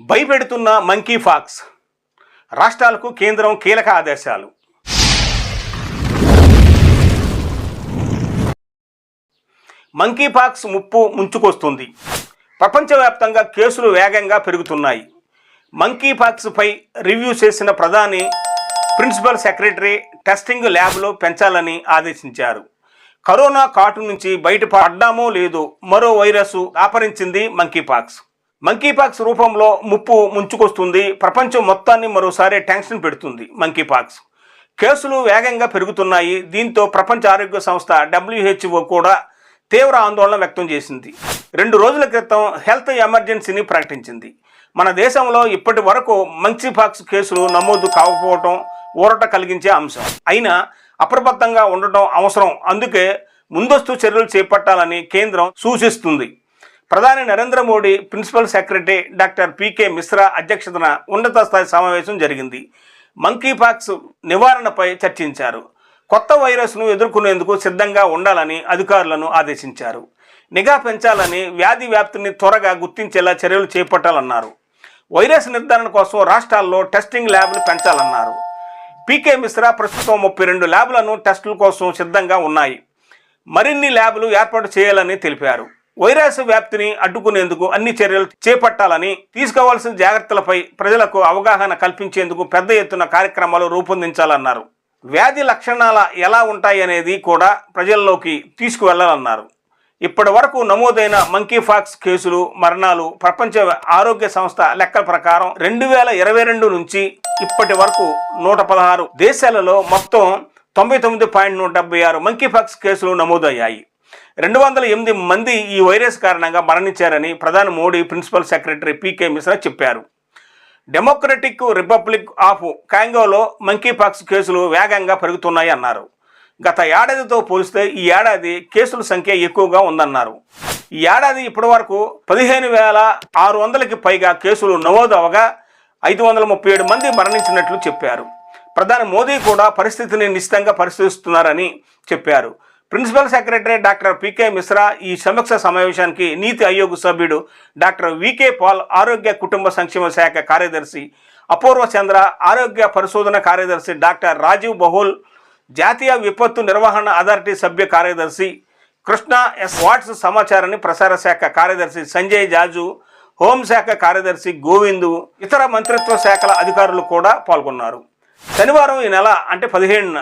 భయపెడుతున్న monkey pox. రాష్ట్రాలకు కేంద్రం కీలక ఆదేశాలు. మంకీ ఫాక్స్ ముప్పు ముంచుకొస్తుంది. ప్రపంచవ్యాప్తంగా కేసులు వేగంగా పెరుగుతున్నాయి. మంకీ ఫాక్స్పై రివ్యూ చేసిన ప్రధాని ప్రిన్సిపల్ సెక్రటరీ టెస్టింగ్ ల్యాబ్లో పెంచాలని ఆదేశించారు. కరోనా కాటు నుంచి బయటపడ్డామో లేదో మరో వైరస్ ఆపరించింది మంకీ మంకీపాక్స్ మంకీ పాక్స్ రూపంలో ముప్పు ముంచుకొస్తుంది. ప్రపంచం మొత్తాన్ని మరోసారి టెన్షన్ పెడుతుంది మంకీ పాక్స్ కేసులు వేగంగా పెరుగుతున్నాయి. దీంతో ప్రపంచ ఆరోగ్య సంస్థ డబ్ల్యూహెచ్ఓ కూడా తీవ్ర ఆందోళన వ్యక్తం చేసింది. రెండు రోజుల క్రితం హెల్త్ ఎమర్జెన్సీని ప్రకటించింది. మన దేశంలో ఇప్పటి వరకు మంకీపాక్స్ కేసులు నమోదు కాకపోవటం ఊరట కలిగించే అంశం. అయినా అప్రమత్తంగా ఉండటం అవసరం. అందుకే ముందస్తు చర్యలు చేపట్టాలని కేంద్రం సూచిస్తుంది. ప్రధాని Narendra Modi principal secretary doctor P K Mishra అధ్యక్షతన ఉన్నత స్థాయి సమావేశం జరిగింది. మంకీపాక్స్ నివారణపై చర్చించారు. కొత్త వైరస్ను ఎదుర్కొనేందుకు సిద్ధంగా ఉండాలని అధికారులను ఆదేశించారు. నిఘా పెంచాలని వ్యాధి వ్యాప్తిని త్వరగా గుర్తించేలా చర్యలు చేపట్టాలన్నారు. వైరస్ నిర్ధారణ కోసం రాష్ట్రాల్లో టెస్టింగ్ ల్యాబ్లు పెంచాలన్నారు. పీకే మిశ్రా ప్రస్తుతం ముప్పై రెండు ల్యాబ్లను టెస్టుల కోసం సిద్ధంగా ఉన్నాయి. మరిన్ని ల్యాబ్లు ఏర్పాటు చేయాలని తెలిపారు. వైరస్ వ్యాప్తిని అడ్డుకునేందుకు అన్ని చర్యలు చేపట్టాలని తీసుకోవాల్సిన జాగ్రత్తలపై ప్రజలకు అవగాహన కల్పించేందుకు పెద్ద ఎత్తున కార్యక్రమాలు రూపొందించాలన్నారు. వ్యాధి లక్షణాల ఎలా ఉంటాయి అనేది కూడా ప్రజల్లోకి తీసుకువెళ్ళాలన్నారు. ఇప్పటి వరకు నమోదైన మంకీఫాక్స్ కేసులు మరణాలు ప్రపంచ ఆరోగ్య సంస్థ లెక్కల ప్రకారం రెండు వేల ఇరవై రెండు నుంచి ఇప్పటి వరకు నూట పదహారు దేశాలలో మొత్తం తొంభై తొమ్మిది పాయింట్ నూట డెబ్బై ఆరు మంకీఫాక్స్ కేసులు నమోదయ్యాయి. రెండు వందల ఎనిమిది మంది ఈ వైరస్ కారణంగా మరణించారని ప్రధాని Modi principal secretary P K Mishra చెప్పారు. డెమోక్రటిక్ రిపబ్లిక్ ఆఫ్ కాంగోలో మంకీపాక్స్ కేసులు వేగంగా పెరుగుతున్నాయి అన్నారు. గత ఏడాదితో పోలిస్తే ఈ ఏడాది కేసుల సంఖ్య ఎక్కువగా ఉందన్నారు. ఈ ఏడాది ఇప్పటి వరకు పదిహేను వేల ఆరు వందలకి పైగా కేసులు నమోదు అవగా ఐదు వందల ముప్పై ఏడు మంది మరణించినట్లు చెప్పారు. ప్రధాని మోదీ కూడా పరిస్థితిని నిశ్చితంగా పరిశీలిస్తున్నారని చెప్పారు. Principal secretary doctor P K Mishra ఈ సమీక్ష సమావేశానికి నీతి ఆయోగ్ సభ్యుడు డాక్టర్ వికే పాల్ ఆరోగ్య కుటుంబ సంక్షేమ శాఖ కార్యదర్శి అపూర్వ చంద్ర ఆరోగ్య పరిశోధన కార్యదర్శి డాక్టర్ రాజీవ్ బహుల్ జాతీయ విపత్తు నిర్వహణ అథారిటీ సభ్య కార్యదర్శి కృష్ణ ఎస్ వాట్స్ సమాచారాన్ని ప్రసార శాఖ కార్యదర్శి సంజయ్ జాజు హోంశాఖ కార్యదర్శి గోవిందు ఇతర మంత్రిత్వ శాఖల అధికారులు కూడా పాల్గొన్నారు. శనివారం ఈ నెల అంటే పదిహేనున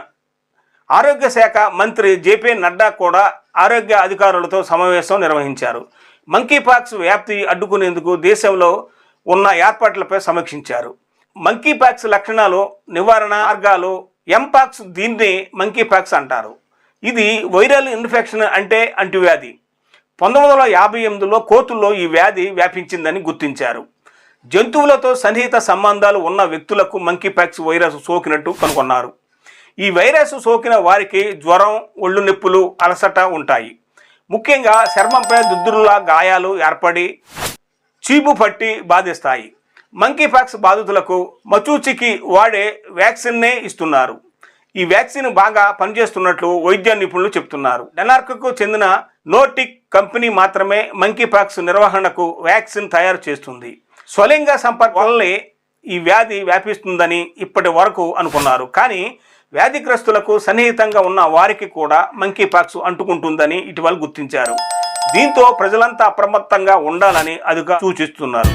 ఆరోగ్య శాఖ మంత్రి జేపీ నడ్డా కూడా ఆరోగ్య అధికారులతో సమావేశం నిర్వహించారు. మంకీపాక్స్ వ్యాప్తి అడ్డుకునేందుకు దేశంలో ఉన్న ఏర్పాట్లపై సమీక్షించారు. మంకీపాక్స్ లక్షణాలు నివారణ మార్గాలు ఎంపాక్స్ దీన్ని మంకీపాక్స్ అంటారు. ఇది వైరల్ ఇన్ఫెక్షన్ అంటే అంటువ్యాధి. పంతొమ్మిది వందల యాభై ఎనిమిదిలో కోతుల్లో ఈ వ్యాధి వ్యాపించిందని గుర్తించారు. జంతువులతో సన్నిహిత సంబంధాలు ఉన్న వ్యక్తులకు మంకీపాక్స్ వైరస్ సోకినట్టు కనుగొన్నారు. ఈ వైరస్ సోకిన వారికి జ్వరం ఒళ్ళు నొప్పులు అలసట ఉంటాయి. ముఖ్యంగా చర్మంపై దుద్దురులా గాయాలు ఏర్పడి చీపు పట్టి బాధిస్తాయి. మంకీపాక్స్ బాధితులకు మచూచికి వాడే వ్యాక్సిన్నే ఇస్తున్నారు. ఈ వ్యాక్సిన్ బాగా పనిచేస్తున్నట్లు వైద్య నిపుణులు చెప్తున్నారు. డెనార్క్కు చెందిన నోటిక్ కంపెనీ మాత్రమే మంకీపాక్స్ నిర్వహణకు వ్యాక్సిన్ తయారు చేస్తుంది. స్వలింగ సంపర్కం వల్లే ఈ వ్యాధి వ్యాపిస్తుందని ఇప్పటి వరకు అనుకున్నారు. కానీ వ్యాధిగ్రస్తులకు సన్నిహితంగా ఉన్న వారికి కూడా మంకీపాక్స్ అంటుకుంటుందని ఇటీవల గుర్తించారు. దీంతో ప్రజలంతా అప్రమత్తంగా ఉండాలని అధికారులు సూచిస్తున్నారు.